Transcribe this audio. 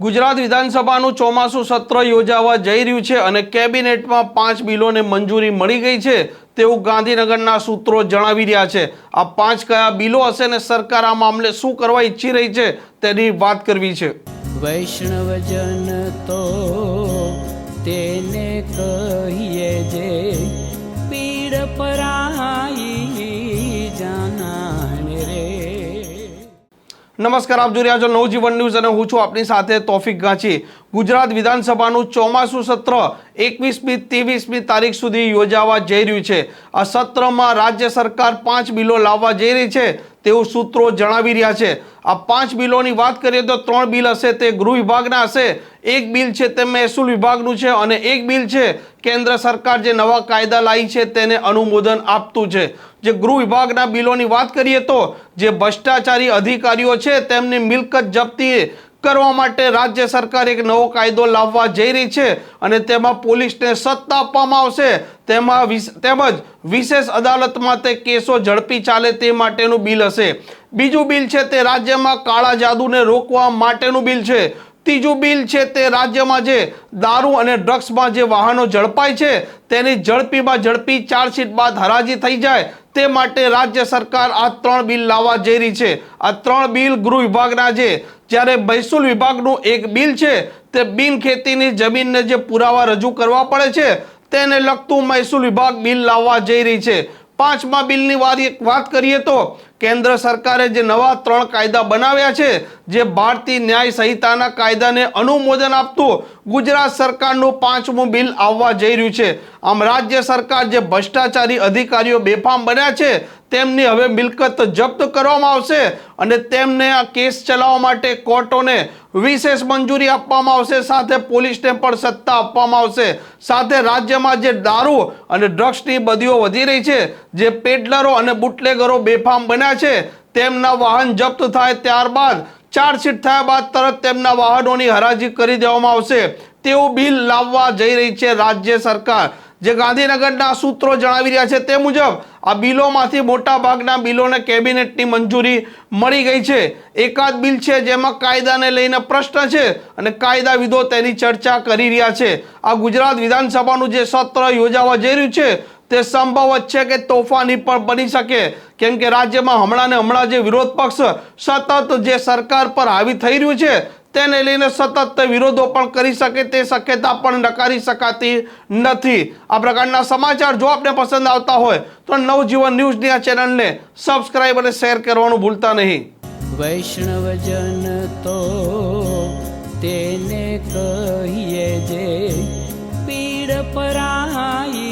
ગુજરાત વિધાનસભાનું ચોમાસું સત્ર યોજાવા જઈ રહ્યું છે અને કેબિનેટમાં પાંચ બિલોને મંજૂરી મળી ગઈ છે તેવું ગાંધીનગરના સૂત્રો જણાવી રહ્યા છે. આ પાંચ કયા બિલો હશે ને સરકાર આ મામલે શું કરવા ઈચ્છી રહી છે તેની વાત કરવી છે. વૈષ્ણવજન તો તેને કહીએ જે પીડ પરાઈ નમસ્કાર, આપ જોઈ રહ્યા છો નવજીવન ન્યૂઝ અને હું છું આપની સાથે તોફિક ગાંચી. ગુજરાત વિધાનસભાનું ચોમાસું સત્ર એકવીસમી, ત્રેવીસમી તારીખ સુધી યોજાવા જઈ રહ્યું છે. આ સત્રમાં રાજ્ય સરકાર પાંચ બિલો લાવવા જઈ રહી છે તેવું સૂત્રો જણાવી રહ્યા છે. આ પાંચ બિલોની વાત કરીએ તો ત્રણ બિલ હશે, તે ગૃહ વિભાગના હશે. એક બિલ છે તે મહેસૂલ વિભાગનું છે અને એક બિલ છે કેન્દ્ર સરકાર જે નવા કાયદા લાવી છે તેને અનુમોદન આપતું છે. જે ગૃહ વિભાગના બિલોની વાત કરીએ તો જે ભ્રષ્ટાચારી અધિકારીઓ છે, તેમની મિલકત જપ્તી કરવા માટે રાજ્ય સરકાર એક નવો કાયદો લાવવા જઈ રહી છે અને તેમાં પોલીસને સત્તા આપવામાં આવશે. તેમાં તેમજ વિશેષ અદાલતમાં તે કેસો ઝડપી ચાલે તે માટેનું બિલ હશે. બીજું બિલ છે તે રાજ્યમાં કાળા જાદુને રોકવા માટેનું બિલ છે. ત્રીજું બિલ છે તે રાજ્યમાં જે દારૂ અને ડ્રગ્સમાં જે વાહનો ઝડપાય છે, તેની ઝડપીમાં ઝડપી ચાર્જશીટ બાદ હરાજી થઈ જાય, તે માટે રાજ્ય સરકાર આ ત્રણ બિલ લાવવા જઈ રહી છે. આ ત્રણ બિલ ગૃહ વિભાગના છે. જ્યારે મહેસૂલ વિભાગનું એક બિલ છે, તે બિન ખેતીની જમીનને જે પુરાવા રજૂ કરવા પડે છે, તેને લગતું મહેસૂલ વિભાગ બિલ લાવવા જઈ રહી છે. પાંચમા બિલની વાત કરીએ તો કેન્દ્ર સરકારે જે નવા ત્રણ કાયદા બનાવ્યા છે, જે ભારતીય ન્યાય સંહિતાના કાયદાને અનુમોદન આપતું ગુજરાત સરકારનું પાંચમું બિલ આવવા જઈ રહ્યું છે. આમ રાજ્ય સરકાર જે ભ્રષ્ટાચારી અધિકારીઓ બેફામ બન્યા છે તેમની હવે મિલકત જપ્ત કરવામાં આવશે અને તેમને આ કેસ ચલાવવા માટે કોર્ટોને વિશેષ મંજૂરી આપવામાં આવશે. સાથે પોલીસને પણ સત્તા આપવામાં આવશે. સાથે રાજ્યમાં જે દારૂ અને ડ્રગ્સની બદીઓ વધી રહી છે, જે પેડલરો અને બુટલેગરો બેફામ બન્યા છે, તેમના વાહન જપ્ત થાય ત્યારબાદ ચાર્જશીટ થયા બાદ તરત તેમના વાહનોની હરાજી કરી દેવામાં આવશે. તેવું બિલ લાવવા જઈ રહી છે રાજ્ય સરકાર. જે ગાંધીનગરના સૂત્રો જણાવી રહ્યા છે તે મુજબ આ બિલોમાંથી મોટાભાગના બિલોને કેબિનેટની મંજૂરી મળી ગઈ છે. એકાદ બિલ છે જેમાં કાયદાને લઈને પ્રશ્ન છે અને કાયદાવિદો તેની ચર્ચા કરી રહ્યા છે. આ ગુજરાત વિધાનસભાનું જે સત્ર યોજાવા જઈ રહ્યું છે તે સંભવ છે કે તોફાની પણ બની શકે. કેમ કે રાજ્યમાં હમણાં ને હમણાં જે વિરોધ પક્ષ સતત જે સરકાર પર હાવી થઈ રહ્યું છે તેને લઈને સતત વિરોધો પણ કરી શકે તે શક્યતા પણ નકારી શકાતી નથી. આ પ્રકારના સમાચાર જો આપને પસંદ આવતા હોય, તો નવજીવન ન્યૂઝની આ ચેનલને સબસ્ક્રાઇબ અને શેર કરવાનું ભૂલતા નહીં. વૈષ્ણવજન તો તેને કહીએ જે પીડ પરાઈ